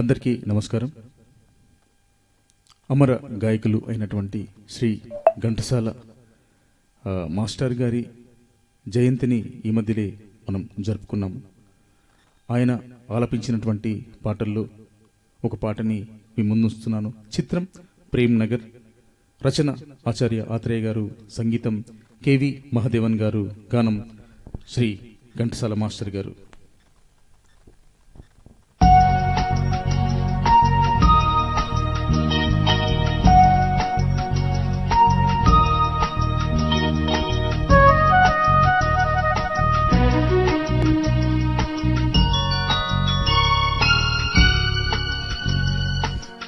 అందరికీ నమస్కారం. అమర గాయకులు అయినటువంటి శ్రీ ఘంటసాల మాస్టర్ గారి జయంతిని ఈ మధ్యలే మనం జరుపుకున్నాము ఆయన ఆలపించినటువంటి పాటల్లో ఒక పాటని మీ ముందుస్తున్నాను చిత్రం ప్రేమ్ నగర్ రచన ఆచార్య ఆత్రేయ గారు సంగీతం కేవి మహదేవన్ గారు గానం శ్రీ ఘంటసాల మాస్టర్ గారు.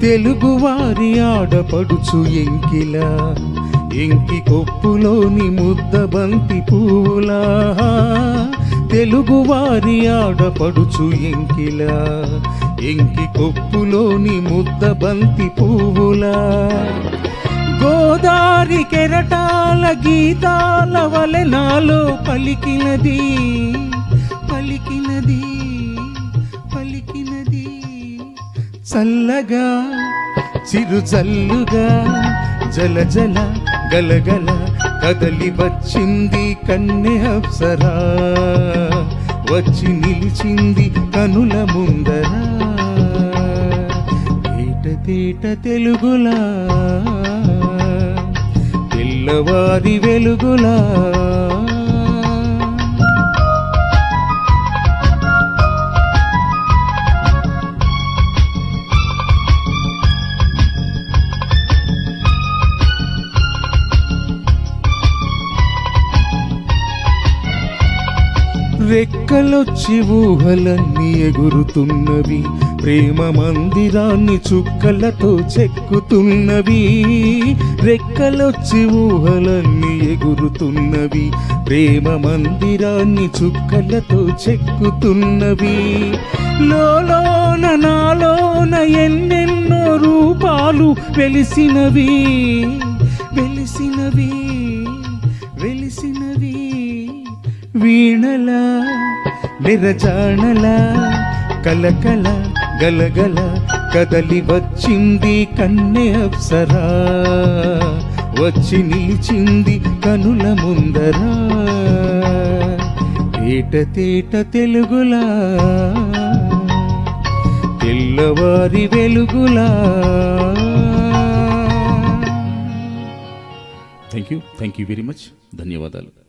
తెలుగువారి ఆడపడుచు ఎంకిల ఎంకి కొప్పులోని ముద్ద బంతి పువ్వులా. తెలుగువారి ఆడపడుచు ఎంకిలా ఎంకి కొప్పులోని ముద్ద బంతి పువ్వులా. గోదారి కెరటాల గీతాల వలె నాలో పలికినది పలికిన చల్లగా చిరు చల్లుగా జల జల గలగల కదలి వచ్చింది కన్నె అప్సరా. వచ్చి నిలిచింది కనుల ముందరా. తేట తేట తెలుగులా తెల్లవారి వెలుగులా. రెక్కలొచ్చి ఊహలన్నీ ఎగురుతున్నవి. ప్రేమ మందిరాన్ని చుక్కలతో చెక్కుతున్నవి. రెక్కలొచ్చి ఊహలన్నీ ఎగురుతున్నవి. ప్రేమ మందిరాన్ని చుక్కలతో చెక్కుతున్నవి. లోలోన నాలోన ఎన్నెన్నో రూపాలు వెలిసినవి. వెలిసినవి. వీణల నిరజాణల కలకల గలగల కదలి వచ్చింది కన్నె అప్సరా. వచ్చి నిలిచింది కనుల ముందరా. తేట తేట తెలుగులా తెల్లవారి వెలుగులా. Thank you thank you very much ధన్యవాదాలు.